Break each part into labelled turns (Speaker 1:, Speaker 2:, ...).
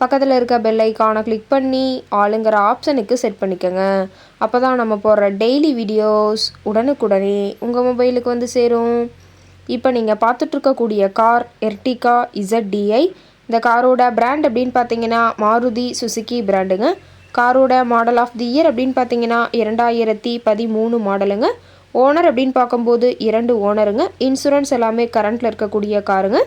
Speaker 1: பக்கத்தில் இருக்க பெல் ஐக்கானை கிளிக் பண்ணி ஆளுங்கிற ஆப்ஷனுக்கு செட் பண்ணிக்கோங்க. அப்போ தான் நம்ம போடுற டெய்லி வீடியோஸ் உடனுக்குடனே உங்கள் மொபைலுக்கு வந்து சேரும். இப்போ நீங்கள் பார்த்துட்ருக்கக்கூடிய கார் எர்டிகா இசட்டிஐ இந்த காரோட பிராண்ட் அப்படின்னு பார்த்தீங்கன்னா மாருதி சுசுக்கி பிராண்டுங்க காரோட மாடல் ஆஃப் தி இயர் அப்படின்னு பார்த்தீங்கன்னா இரண்டாயிரத்தி பதிமூணு மாடலுங்க ஓனர் அப்படின்னு பார்க்கும்போது இரண்டு ஓனருங்க இன்சூரன்ஸ் எல்லாமே கரண்ட்டில் இருக்கக்கூடிய காருங்க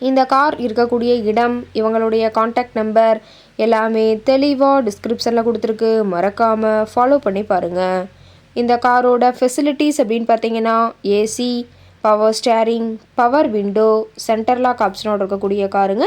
Speaker 1: இந்த கார் இருக்கக்கூடிய இடம் இவங்களுடைய காண்டாக்ட் நம்பர் எல்லாமே தெளிவாக டிஸ்கிரிப்ஷனில் கொடுத்துருக்கு. மறக்காமல் ஃபாலோ பண்ணி பாருங்கள் இந்த காரோட ஃபெசிலிட்டிஸ் அப்படின்னு பார்த்தீங்கன்னா AC power steering power window centre lock ஆப்ஷனோட இருக்கக்கூடிய காருங்க.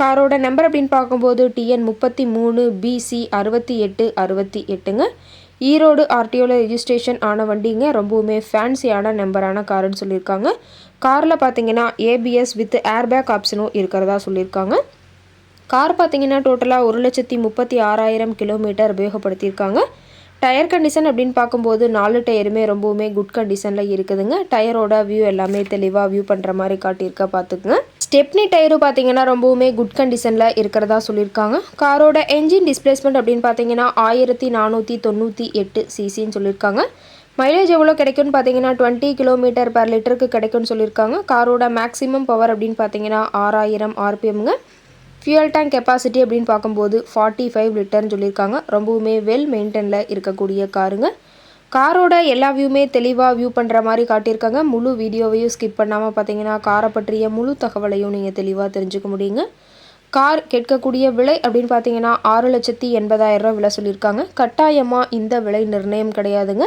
Speaker 1: காரோட நம்பர் அப்படின்னு பார்க்கும்போது டிஎன் முப்பத்தி மூணு பிசி அறுபத்தி எட்டு அறுபத்தி எட்டுங்க. ஈரோடு ஆர்டிஓவில் ரெஜிஸ்ட்ரேஷன் ஆன வண்டிங்க ரொம்பவுமே ஃபேன்சியான நம்பரான காருன்னு சொல்லியிருக்காங்க. காரில் பார்த்தீங்கன்னா ஏபிஎஸ் வித் ஏர்பேக் ஆப்ஷனும் இருக்கிறதா சொல்லியிருக்காங்க. கார் பார்த்தீங்கன்னா டோட்டலாக ஒரு லட்சத்தி முப்பத்தி ஆறாயிரம் கிலோமீட்டர் உபயோகப்படுத்தியிருக்காங்க. டயர் கண்டிஷன் அப்படின்னு பார்க்கும்போது நாலு டயருமே ரொம்பவுமே குட் கண்டிஷனில் இருக்குதுங்க. டயரோட வியூ எல்லாமே தெளிவாக வியூ பண்ணுற மாதிரி காட்டியிருக்க பார்த்துக்குங்க. ஸ்டெப்னி டயரும் பார்த்தீங்கன்னா ரொம்பவுமே குட் கண்டிஷனில் இருக்கிறதா சொல்லியிருக்காங்க. காரோட என்ஜின் டிஸ்பிளேஸ்மெண்ட் அப்படின்னு பார்த்தீங்கன்னா ஆயிரத்தி நானூற்றி தொண்ணூற்றி எட்டு சிசின்னு சொல்லியிருக்காங்க. மைலேஜ் எவ்வளோ கிடைக்கும்னு பார்த்தீங்கன்னா டுவெண்ட்டி கிலோமீட்டர் பர் லிட்டருக்கு கிடைக்கும்னு சொல்லியிருக்காங்க. காரோட மேக்ஸிமம் பவர் அப்படின்னு பார்த்தீங்கன்னா ஆறாயிரம் ஆர்பிஎம்ங்க. ஃபியூயல் டேங்க் கெப்பாசிட்டி அப்படின்னு பார்க்கும்போது ஃபார்ட்டி ஃபைவ் லிட்டர்னு சொல்லியிருக்காங்க. ரொம்பவுமே வெல் மெயின்டெனில் இருக்கக்கூடிய காருங்க. காரோட எல்லா வியூமே தெளிவாக வியூ பண்ணுற மாதிரி காட்டியிருக்காங்க. முழு வீடியோவையும் ஸ்கிப் பண்ணாமல் பார்த்தீங்கன்னா காரை பற்றிய முழு தகவலையும் நீங்கள் தெளிவாக தெரிஞ்சுக்க முடியுங்க. கார் கேட்கக்கூடிய விலை அப்படின்னு பார்த்தீங்கன்னா ஆறு லட்சத்தி எண்பதாயிரம் ரூபா விலை சொல்லியிருக்காங்க. கட்டாயமாக இந்த விலை நிர்ணயம் கிடையாதுங்க.